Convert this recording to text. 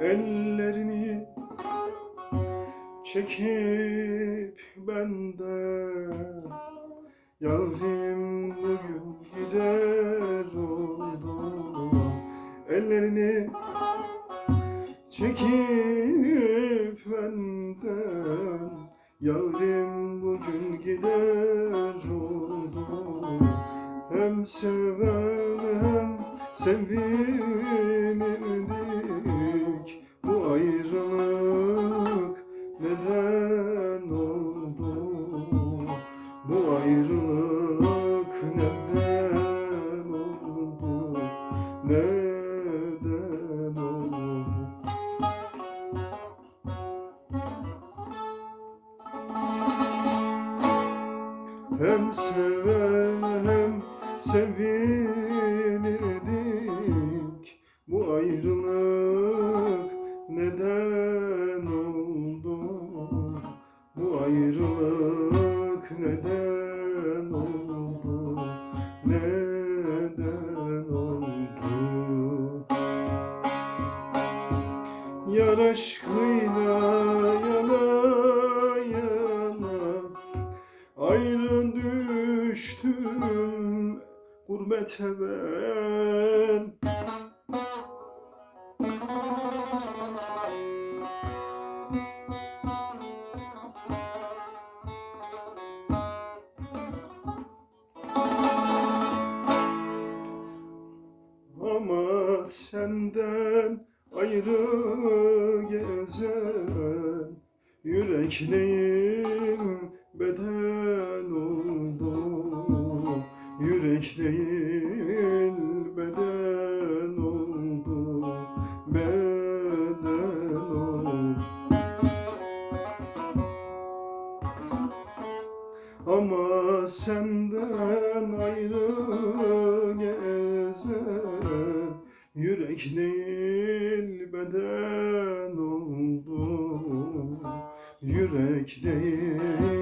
ellerini çekip benden Yarim bugün gider oldu Ellerini çekip benden Yarim bugün gider oldu Hem seven hem sevilirdi ayrılık neden oldu? Bu ayrılık neden oldu? Neden oldu? Hem seven hem sevilirdik Bu ayrılık neden oldu? Bu ayrılık neden oldu? Neden oldu? Yar aşkıyla yana yana Ayrı düştüm gurbete ben Senden ayrı gezen Yüreklerim beden oldu Yürek değil beden oldu Beden oldu Ama senden ayrı Yürek değil beden oldu. Yürek değil